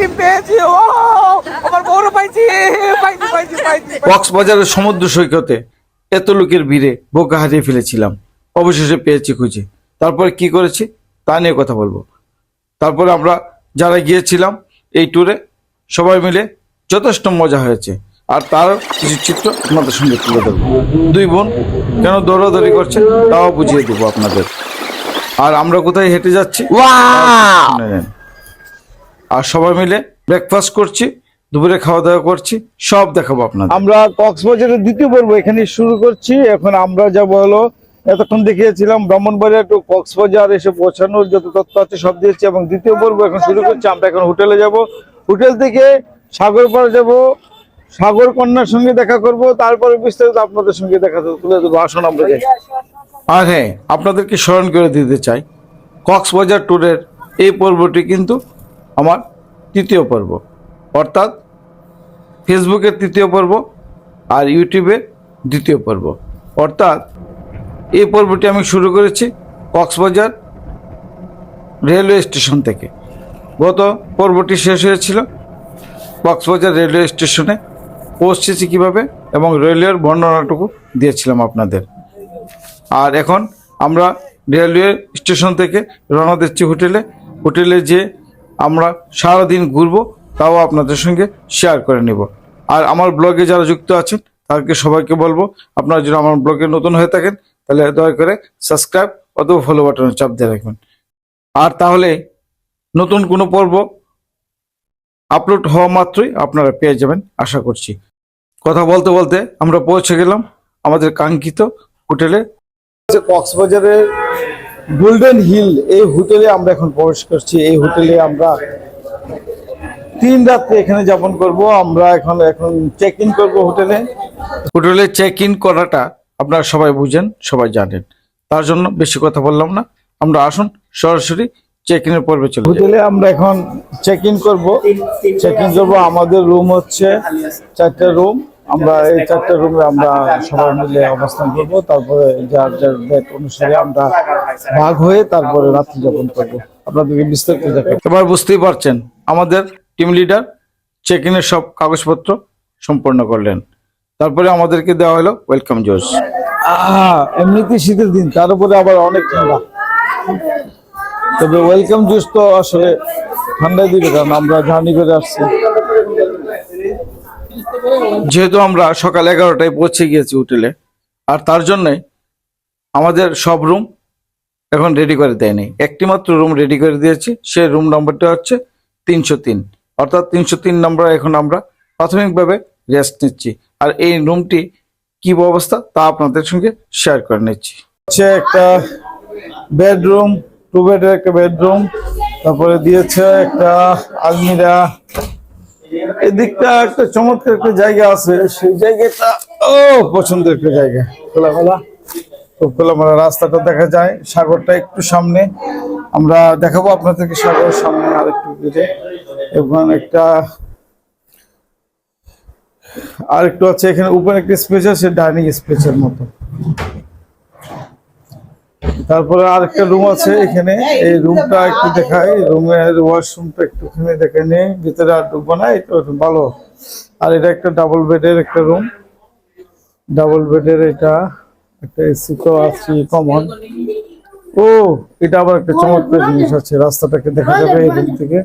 ডিম পেয়েছি ও আমার বড় পাইছি পাইছি পাইছি পাইছি কক্সবাজারের সমুদ্র সৈকতে এত লোকের ভিড়ে বোকা হারিয়ে ফেলেছিলাম। অবশেষে পেয়েছি খুঁজে। তারপরে কি করেছি? তা নিয়ে কথা বলব। তারপরে আমরা যারা গিয়েছিলাম এই ট্যুরে সবাই মিলে যথেষ্ট মজা হয়েছে। আর তার কিছু চিত্র আপনাদের সঙ্গে তুলে ধরবো। দুই বোন কেন দৌড়াদৌড়ি করছে তাও বুঝিয়ে দেবো আপনাদের। আর আমরা কোথায় হেঁটে যাচ্ছি? নেন। আর সবাই মিলে ব্রেকফাস্ট করছি দুপুরে খাওয়া দাওয়া করছি সব দেখাবো আপনার আমরা কক্সবাজারের দ্বিতীয় পর্ব এখানে শুরু করছি। এখন আমরা যাব হলো এতক্ষণ দেখিয়েছিলাম ব্রাহ্মণবাড়িয়া টু কক্সবাজার এসে পৌঁছানোর যত তথ্য আছে সব দিয়েছি এবং দ্বিতীয় পর্ব এখন শুরু করছি। আমরা এখন হোটেলে যাব। হোটেল থেকে সাগরপাড়া যাব সাগর কন্যার সঙ্গে দেখা করব তারপরে বিস্তারিত আপনাদের সঙ্গে দেখা তুলে দেবো আসুন আমরা যাই। আর হ্যাঁ আপনাদেরকে স্মরণ করে দিতে চাই? কক্সবাজার ট্যুরের এই পর্বটি কিন্তু আমার তৃতীয় পর্ব। অর্থাৎ ফেসবুকের তৃতীয় পর্ব আর ইউটিউবে দ্বিতীয় পর্ব। অর্থাৎ এই পর্বটি আমি শুরু করেছি কক্সবাজার রেলওয়ে স্টেশন থেকে। গত পর্বটি শেষ হয়েছিল কক্সবাজার রেলওয়ে স্টেশনে। পৌঁছেছি কীভাবে এবং রেলওয়ের বর্ণনাটুকু দিয়েছিলাম আপনাদের। আর এখন আমরা রেলওয়ে স্টেশন থেকে রওনা দিচ্ছি হোটেলে। হোটেলে যে আমরা সারাদিন ঘুরবো, তাও আপনাদের সঙ্গে শেয়ার করে নেব। আর আমার ব্লগে যারা যুক্ত আছেন, তাদেরকে সবাইকে বলব, আপনারা যদি আমার ব্লগে নতুন হয়ে থাকেন, তাহলে দয়া করে সাবস্ক্রাইব অথবা ফলো বাটনে চাপ দিয়ে রাখবেন। আর তাহলে নতুন কোনো পর্ব আপলোড হওয়া মাত্রই আপনারা পেয়ে যাবেন, আশা করছি। কথা বলতে বলতে আমরা পৌঁছে গেলাম আমাদের কাঙ্ক্ষিত হোটেলে। কক্সবাজারের গোল্ডেন হিল এই হোটেলে আমরা এখন প্রবেশ করছি। এই হোটেলে আমরা তিন রাত্রে এখানে যাপন করব। আমরা এখন এখন চেক ইন করব হোটেলে হোটেলে চেক ইন করাটা আপনারা সবাই বুঝেন সবাই জানেন। তার জন্য বেশি কথা বললাম না। আমরা আসুন সরাসরি চেক ইনের পর্বে চলে হোটেলে আমরা এখন চেক ইন করব। চেক ইন করব। আমাদের রুম হচ্ছে চারটে রুম আমরা এই চারটে রুমে আমরা সবাই মিলে অবস্থান করব তারপরে যার যার বেড অনুসারে আমরা ভাগ হয়ে তারপরে রাত্রি যাপন করব। আপনাদেরকে বিস্তারিত দেখাবো এবার বুঝতেই পারছেন আমাদের টিম লিডার চেক ইনের সব কাগজপত্র সম্পন্ন করলেন। তারপরে আমাদেরকে দেওয়া হলো ওয়েলকাম জোস এমনিতে শীতের দিন তার উপরে আবার অনেক ঠান্ডা। তবে ওয়েলকাম জুস তো আসলে ঠান্ডায় দিবে কারণ আমরা জার্নি করে আসছি। যেহেতু আমরা সকাল এগারোটায় পৌঁছে গিয়েছি হোটেলে, আর তার জন্যই আমাদের সব রুম এখন রেডি করে দেয়নি। একটি মাত্র রুম রেডি করে দিয়েছি, সেই রুম নম্বরটা হচ্ছে তিনশো তিন। অর্থাৎ তিনশো তিন নম্বর এখন আমরা প্রাথমিকভাবে রেস্ট নিচ্ছি। আর এই রুমটি কি অবস্থা তা আপনাদের সঙ্গে শেয়ার করে নিচ্ছি। হচ্ছে একটা বেডরুম টু বেডের একটা বেডরুম তারপরে দিয়েছে একটা আলমিরা এদিকটা একটা চমৎকার একটা জায়গা আছে। সেই জায়গাটা ও পছন্দের একটা জায়গা। খোলামেলা। খুব খোলামেলা রাস্তাটা দেখা যায়। সাগরটা একটু সামনে। আমরা দেখাবো আপনাদেরকে সাগরের সামনে আর একটু দূরে এবং একটা আর একটু আছে এখানে উপরে একটা স্পেস আছে ডাইনিং স্পেসের মতো। তারপরে আরেকটা রুম আছে এখানে। এই রুমটা একটু দেখাই। রুমের ওয়াশরুমটা একটুখানি দেখে নিয়ে ভিতরে আর ঢুকবো না, এটা একটু ভালো। আর এটা একটা ডাবল বেডের একটা রুম ডাবল বেডের এটা একটা এসি তো আছে কমন ও, এটা আবার একটা চমৎকার জিনিস আছে। রাস্তাটাকে দেখা যাবে এই রুম থেকে।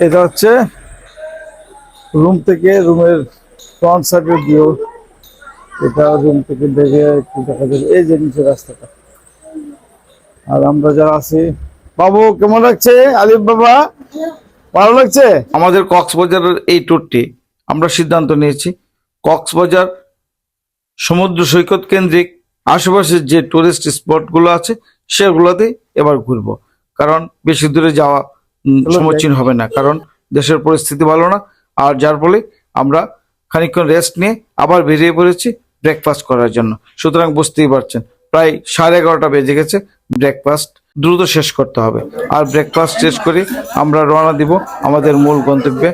এটা হচ্ছে রুম থেকে রুমের ফ্রন্ট সাইডের ভিউ এটা রুম থেকে দেখে একটু দেখা যাবে। এই যে নিচে রাস্তাটা। আর আমরা যারা আছি বাবু কেমন লাগছে? আলিফ বাবা ভালো লাগছে? আমাদের কক্সবাজারের এই ট্যুরটি আমরা সিদ্ধান্ত নিয়েছি। কক্সবাজার সমুদ্র সৈকত কেন্দ্রিক আশেপাশের যে টুরিস্ট স্পটগুলো আছে সেগুলোতে এবার ঘুরবো। কারণ বেশি দূরে যাওয়া সমীচীন হবে না কারণ দেশের পরিস্থিতি ভালো না। আর যার ফলে আমরা খানিকক্ষণ রেস্ট নিয়ে আবার বেরিয়ে পড়েছি। ব্রেকফাস্ট করার জন্য। সুতরাং বুঝতেই পারছেন, প্রায় সাড়ে এগারোটা বেজে গেছে ব্রেকফাস্ট দ্রুত শেষ করতে হবে। আর ব্রেকফাস্ট শেষ করে আমরা রওনা দিব আমাদের মূল গন্তব্যে।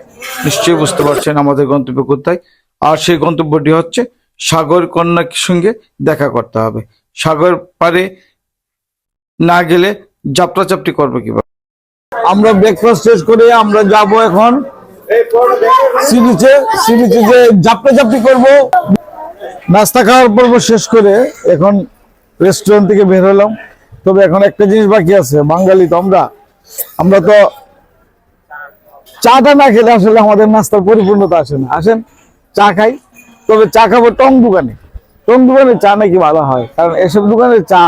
নিশ্চয়ই বুঝতে পারছেন আমাদের গন্তব্য কোথায়। আর সেই গন্তব্যটি হচ্ছে সাগর কন্যার সঙ্গে দেখা করতে হবে। সাগর পারে না গেলে যাত্রাচাপটি করবে কীভাবে? আমরা ব্রেকফাস্ট শেষ করে আমরা যাব এখন সি বিচে সি যে জাপটা চাপটি করব। নাস্তা খাওয়ার পর্ব শেষ করে এখন রেস্টুরেন্ট থেকে বের হলাম। তবে এখন একটা জিনিস বাকি আছে, বাঙালি তো আমরা। আমরা তো চাটা না খেলে আসলে আমাদের নাস্তার পরিপূর্ণতা আসে না। আসেন, চা খাই। তবে চা খাব টং দোকানে। টং দোকানে চা নাকি ভালো হয়? কারণ এসব দোকানের চা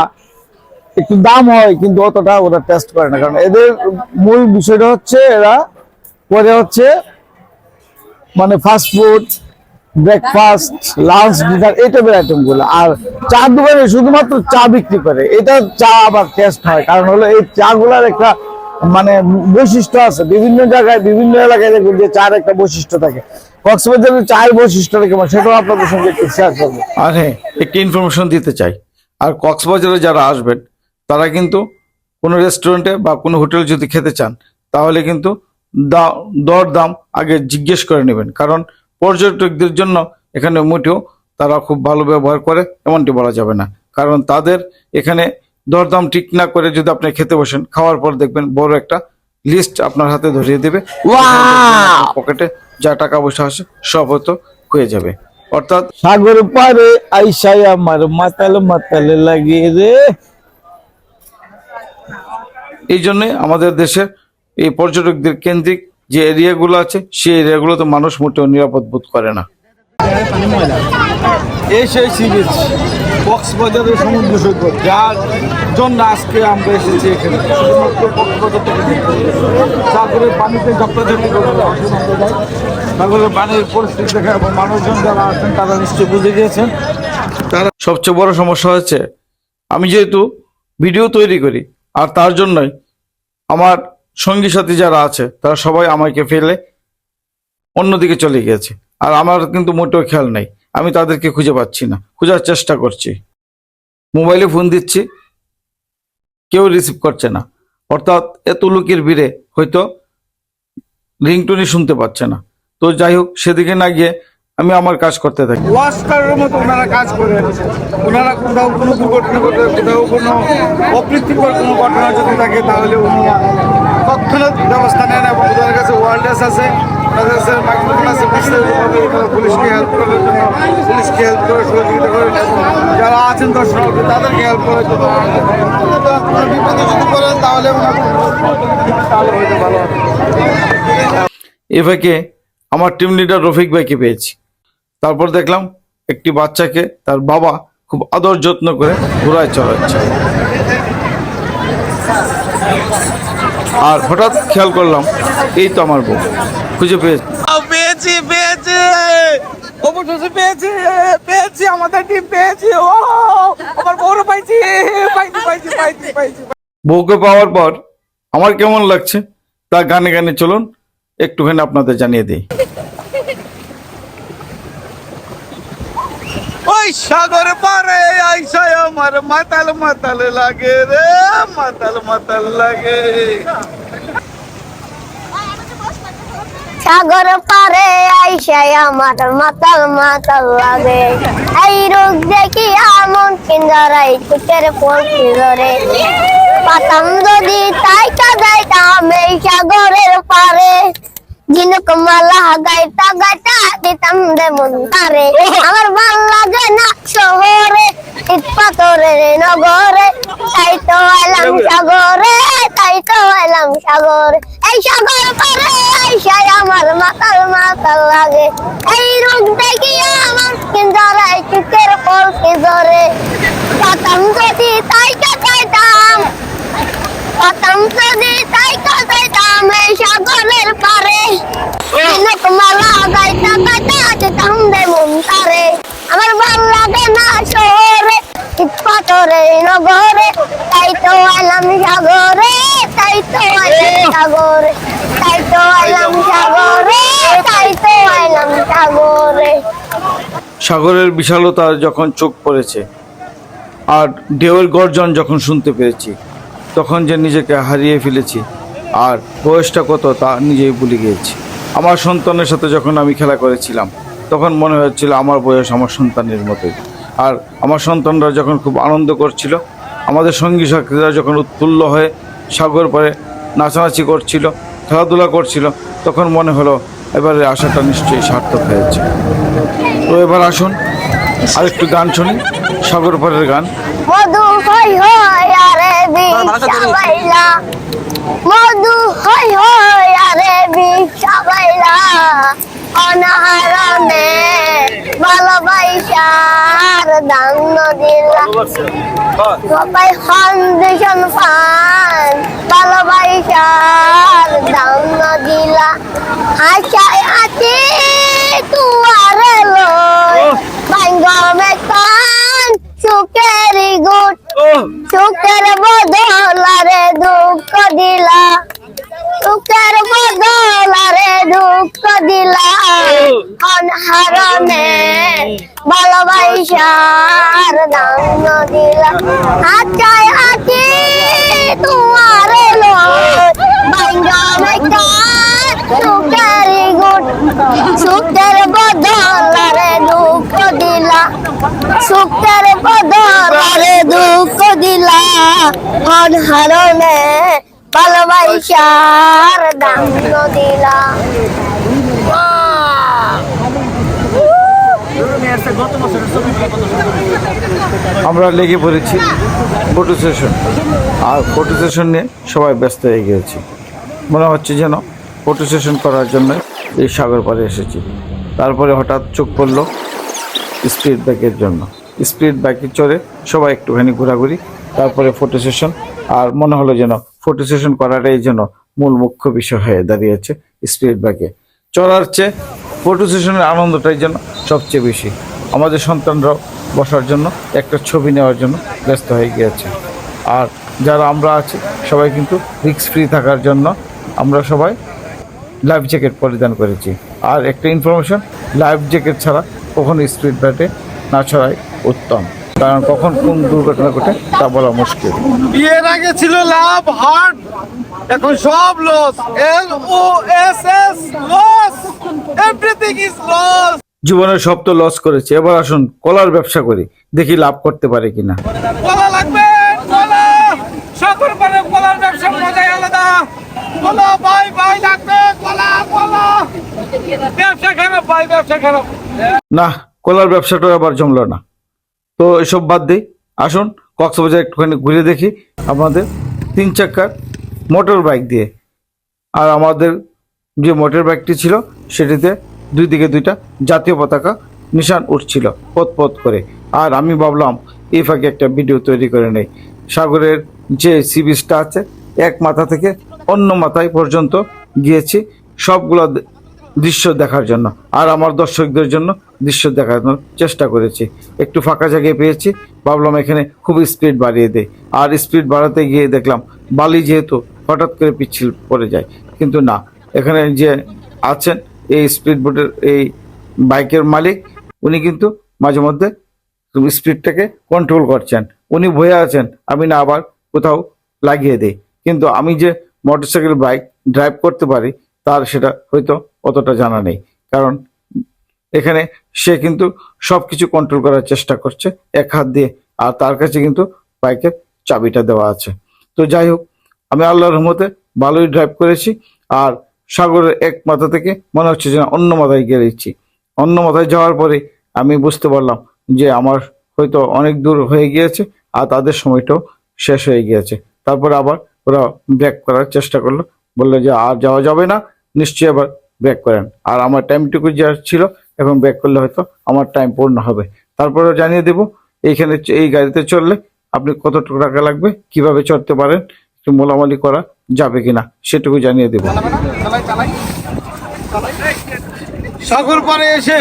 একটু দাম হয়, কিন্তু অতটা ওরা টেস্ট করে না। কারণ এদের মূল বিষয়টা হচ্ছে, এরা পরে হচ্ছে মানে fast food breakfast lunch dinner এই টাইপের আইটেমগুলো। আর চা দোকানে শুধুমাত্র চা বিক্রি করে। এটা চা আবার টেস্ট হয়। কারণ হলো এই চা গুলার একটা মানে বৈশিষ্ট্য আছে। বিভিন্ন জায়গায়, বিভিন্ন এলাকায় দেখবেন যে চার একটা বৈশিষ্ট্য থাকে। কক্সবাজারের চায়ের বৈশিষ্ট্যটা কেমন সেটাও আপনাদের সঙ্গে একটু শেয়ার করব। আর হ্যাঁ একটি ইনফরমেশন দিতে চাই। আর কক্সবাজারে যারা আসবেন, তারা কিন্তু কোনো রেস্টুরেন্টে বা কোনো হোটেলে যদি খেতে চান, তাহলে কিন্তু দর দাম আগে জিজ্ঞেস করে নেবেন। কারণ পর্যটকদের জন্য এখানে মোটেও তারা খুব ভালো ব্যবহার করে এমনটি বলা যাবে না। কারণ তাদের এখানে দরদাম ঠিক না করে যদি আপনি খেতে বসেন খাওয়ার পর দেখবেন বড় একটা লিস্ট আপনার হাতে ধরিয়ে দেবে। পকেটে যা টাকা পয়সা আসে সব হয়তো হয়ে যাবে। অর্থাৎ সাগর পারে আইসাই আমার মাতাল মাতাল লাগিয়ে রে এই জন্য আমাদের দেশের এই পর্যটকদের কেন্দ্রিক যে এরিয়াগুলো আছে সেই এরিয়াগুলোতে মানুষ মোটেও নিরাপদ বোধ করে না। এই সেই সি বিচ কক্সবাজারের সমুদ্র সৈকত যার জন্য আজকে আমরা এসেছি এখানে। শুধুমাত্র কক্সবাজার থেকে সাগরের পানিতে সাগরের পানির পরিস্থিতি দেখা এবং মানুষজন যারা আছেন তারা নিশ্চয়ই বুঝে গিয়েছেন। তারা সবচেয়ে বড় সমস্যা হচ্ছে আমি যেহেতু ভিডিও তৈরি করি আর তার জন্যই আমার সঙ্গী সাথী যারা আছে, তারা সবাই আমাকে ফেলে অন্যদিকে চলে গিয়েছে। আর আমার কিন্তু মোটেও খেয়াল নাই। আমি তাদেরকে খুঁজে পাচ্ছি না। খোঁজার চেষ্টা করছি। মোবাইলে ফোন দিচ্ছি। কেউ রিসিভ করছে না। অর্থাৎ এত লোকের ভিড়ে হয়তো রিংটুনি শুনতে পাচ্ছে না। তো যাই হোক, সেদিকে না গিয়ে আমি আমার কাজ করতে থাকি। ওনারা কাজ করেন ওনারা কোথাও কোনো অপ্রীতিকর কোনো ঘটনা যদি থাকে, তাহলে উনি তৎক্ষণাৎ ব্যবস্থা নেন এবং কাছে আছে। পুলিশকে পুলিশকে যারা আছেন আমার টিম লিডার রফিক ভাইকে পেয়েছি। তারপর দেখলাম একটি বাচ্চাকে তার বাবা খুব আদর যত্ন করে ঘোড়ায় চড়াচ্ছে। আর হঠাৎ খেয়াল করলাম এই তো আমার বউ। খুঁজে পেয়েছি। পেয়েছি পেয়েছি। অবশেষে পেয়েছি পেয়েছি আমাদের টিম পেয়েছি। ও আমার বড় পাইছি পাইছি পাইছি পাইছি পাইছি। বউকে পাওয়ার পর আমার কেমন লাগছে? তা গানে গানে চলুন একটুখানি আপনাদের জানিয়ে দিই। সাগর পারে আইসায় আমার মাতাল মাতাল লাগে রে, মাতাল মাতাল লাগে। সাগর পারে আইসাই আমার মাতাল মাতাল লাগে। এই রোগ দেখি আমন কিন্দারাই কুটের পড়ছি ধরে পাতাম যদি তাই কাদাইতাম এই সাগরের পারে। ঝিনুক মালা গাইতা গাইতা দিতাম রে মন তারে। আমার ভালো লাগে না শহরে ইট পাথরের নগরে। তাই তো এলাম সাগরে তাই তো এলাম সাগরে। এই সাগর পারে আইসাই আমার মাতাল মাতাল লাগে। এই রোগ দেখি আমার কিন্দারাই চুকের পলকে ধরে। পাতাম যদি তাই কাটাইতাম পাতাম যদি তাই এই সাগরের পারে। ঝিনুক মালা গাইতা গাইতা দিতাম রে মন তারে। আমার ভালো লাগে না শহরে ইট পাথরে নগরে। তাই তো এলাম সাগরে তাই তো এলাম সাগরে। তাই তো এলাম সাগরে তাই তো এলাম সাগরে। সাগরের বিশালতা যখন চোখ পড়েছে আর ঢেউয়ের গর্জন যখন শুনতে পেরেছি তখন যে নিজেকে হারিয়ে ফেলেছি আর বয়সটা কত তা নিজেই ভুলে গিয়েছি। আমার সন্তানের সাথে যখন আমি খেলা করেছিলাম, তখন মনে হচ্ছিল আমার বয়স আমার সন্তানের মতোই। আর আমার সন্তানরা যখন খুব আনন্দ করছিল, আমাদের সঙ্গী সাথীরা যখন উৎফুল্ল হয়ে সাগর পারে নাচানাচি করছিল, খেলাধুলা করছিল, তখন মনে হলো এবারে আশাটা নিশ্চয়ই সার্থক হয়েছে। তো এবার আসুন, আরেকটু গান শুনি। সাগর পাড়ের গান। মধু হই হই আরে বিষাবাইলা মধু হই হই আরে বিষাবাইলা অনাহারণে ভালোবাসার দান দিলা। সবাই ফাউন্ডেশন ফান ভালোবাসার দান দিলা। আশায় আছি তুয়ারে লই বাঙ্গমে কান সুকেরি গুট সুখের বদলারে দুঃখ দিলা। সুখের বদলারে দুঃখ দিলা। অনহারণে ভালোবাসার দান দিলা। আচায় আছি তোমার বাঙ্গামে কান সুখেরি গুট সুখের বদলারে দুঃখ দিলা সুখের বদলারে দুঃখ ভালোবাসার দাম দিলা। আমরা লেগে পড়েছি ফটো সেশন আর ফটো সেশন নিয়ে সবাই ব্যস্ত হয়ে গিয়েছি। মনে হচ্ছে যেন ফটো সেশন করার জন্য এই সাগর পাড়ে এসেছি। তারপরে হঠাৎ চোখ পড়ল স্পিড ব্যাকের জন্য। স্পিড বাইকে চড়ে সবাই একটুখানি ঘোরাঘুরি তারপরে ফটো সেশন আর মনে হলো যেন ফটো সেশন করাটাই যেন মূল মুখ্য বিষয় হয়ে দাঁড়িয়েছে স্পিড বাইকে চড়ার চেয়ে ফটো সেশনের আনন্দটাই যেন সবচেয়ে বেশি। আমাদের সন্তানরাও বসার জন্য, একটা ছবি নেওয়ার জন্য ব্যস্ত হয়ে গিয়েছে। আর যারা আমরা আছি, সবাই কিন্তু রিক্স ফ্রি থাকার জন্য আমরা সবাই লাইফ জ্যাকেট পরিধান করেছি। আর একটা ইনফরমেশন লাইফ জ্যাকেট ছাড়া কখনো স্পিড ব্যাটে না ছড়াই উত্তম। কারণ কখন কোন দুর্ঘটনা ঘটে তা বলা মুশকিল। বিয়ের আগে ছিল লাভ হার্ট এখন সব loss L O S S loss everything is loss জীবনের সব তো লস করেছে এবার আসুন কলার ব্যবসা করি দেখি লাভ করতে পারে কিনা। কলা লাগবে কলা সকল পারে কলার ব্যবসা মজাই আলাদা। কলা ভাই ভাই লাগবে কলা কলা। ব্যবসা খারাপ ভাই ব্যবসা খারাপ। না কলার ব্যবসাটাও আবার জমলো না। তো এসব বাদ দিই। আসুন, কক্সবাজার একটুখানি ঘুরে দেখি আমাদের তিন চাকার মোটর বাইক দিয়ে। আর আমাদের যে মোটর বাইকটি ছিল, সেটিতে দুই দিকে দুইটা জাতীয় পতাকা নিশান উঠছিল, পথ পথ করে। আর আমি ভাবলাম, এই ফাঁকে একটা ভিডিও তৈরি করে নেই। সাগরের যে সি বিচটা আছে, এক মাথা থেকে অন্য মাথায় পর্যন্ত গিয়েছি। সবগুলো দৃশ্য দেখার জন্য। আর আমার দর্শকদের জন্য দৃশ্য দেখানোর চেষ্টা করেছি। একটু ফাঁকা জায়গায় পেয়েছি, ভাবলাম এখানে খুব স্পিড বাড়িয়ে দেয় আর স্পিড বাড়াতে গিয়ে দেখলাম বালি যেহেতু হঠাৎ করে পিচ্ছিল পড়ে যায়। কিন্তু না, এখানে যে আছেন এই স্পিড বোটের এই বাইকের মালিক, উনি কিন্তু মাঝে মধ্যে স্পিডটাকে কন্ট্রোল করছেন। উনি ভয়ে আছেন, আমি না আবার কোথাও লাগিয়ে দেই। কিন্তু আমি যে মোটরসাইকেল বাইক ড্রাইভ করতে পারি তার সেটা হয়তো অতটা জানা নেই। কারণ এখানে সে কিন্তু সব কিছু কন্ট্রোল করার চেষ্টা করছে, এক হাত দিয়ে, আর তার কাছে কিন্তু বাইকের চাবিটা দেওয়া আছে। তো যাই হোক, আমি আল্লাহর রহমতে ভালোই ড্রাইভ করেছি, আর সাগরের এক মাথা থেকে মনে হচ্ছে যে অন্য মাথায় গেলেছি। অন্য মাথায় যাওয়ার পরে আমি বুঝতে পারলাম যে আমার হয়তো অনেক দূর হয়ে গিয়েছে, আর তাদের সময়টাও শেষ হয়ে গিয়েছে। তারপরে আবার ওরা ব্রেক করার চেষ্টা করল বলল যে আর যাওয়া যাবে না, নিশ্চয়ই আবার ব্যাক করেন। আর আমার টাইমটুকু যা ছিল, এখন ব্যাক করলে হয়তো আমার টাইম পূর্ণ হবে। তারপরে জানিয়ে দেব, এইখানে এই গাড়িতে চললে আপনি কতটুকু টাকা লাগবে, কীভাবে চড়তে পারেন, একটু মোলামলি করা যাবে কিনা, সেটুকু জানিয়ে দেবো। সাগর পারে এসে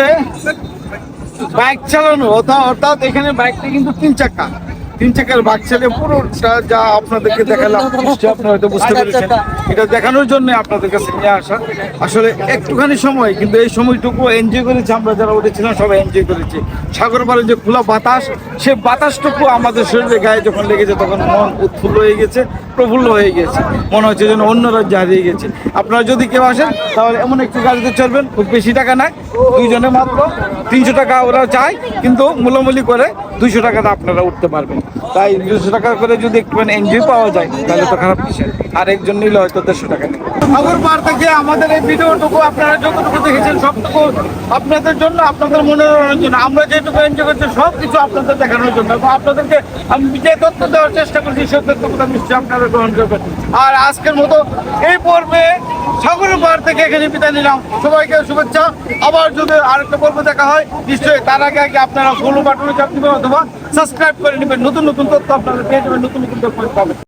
বাইক চালানো, অর্থাৎ এখানে বাইকটা কিন্তু তিন চাকা। তিন চাকার চালিয়ে পুরোটা যা আপনাদেরকে দেখালাম নিশ্চয়ই আপনারা হয়তো বুঝতে পেরেছেন। এটা দেখানোর জন্য আপনাদের কাছে নিয়ে আসা। আসলে একটুখানি সময় কিন্তু এই সময়টুকু এনজয় করেছি আমরা যারা উঠেছিলাম সবাই এনজয় করেছি। সাগর পাড়ে যে খোলা বাতাস সে বাতাসটুকু আমাদের শরীরে গায়ে যখন লেগেছে তখন মন উৎফুল্ল হয়ে গেছে। প্রফুল্ল হয়ে গেছে। মনে হচ্ছে যেন অন্য রাজ্যে হারিয়ে গেছে। আপনারা যদি কেউ আসেন, তাহলে এমন একটি গাড়িতে চলবেন খুব বেশি টাকা নাই দুইজনে মাত্র তিনশো টাকা ওরা চায়, কিন্তু মূল্যমূল্য করে দুইশো টাকাতে আপনারা উঠতে পারবেন। তাই দুশো টাকা করে যদি একটুখানি এনজয় পাওয়া যায়, তাহলে তো খারাপ কিছু। আর একজন নিলে হয়তো দেড়শো টাকা নেবে। থেকে আমাদের এই ভিডিওটুকু আপনারা যতটুকু দেখেছেন, সবটুকু আপনাদের জন্য, আপনাদের মনোরঞ্জনের জন্য আমরা যেটুকু এনজয় করছি সব কিছু আপনাদের দেখানোর জন্য। এবং আপনাদেরকে আমি যে তথ্য দেওয়ার চেষ্টা করছি, সেই তথ্যগুলো নিশ্চয়ই আপনারা আর আজকের মতো এই পর্বে সকলের পাহাড় থেকে এখানে বিদায় নিলাম। সবাইকে শুভেচ্ছা। আবার যদি আরেকটা পর্ব দেখা হয়, নিশ্চয়ই তার আগে আগে আপনারা ফলো বাটনে চাপ নেবেন অথবা সাবস্ক্রাইব করে নেবেন। নতুন নতুন তথ্য আপনারা পেয়ে যাবেন। নতুন নতুন তথ্য পাবেন।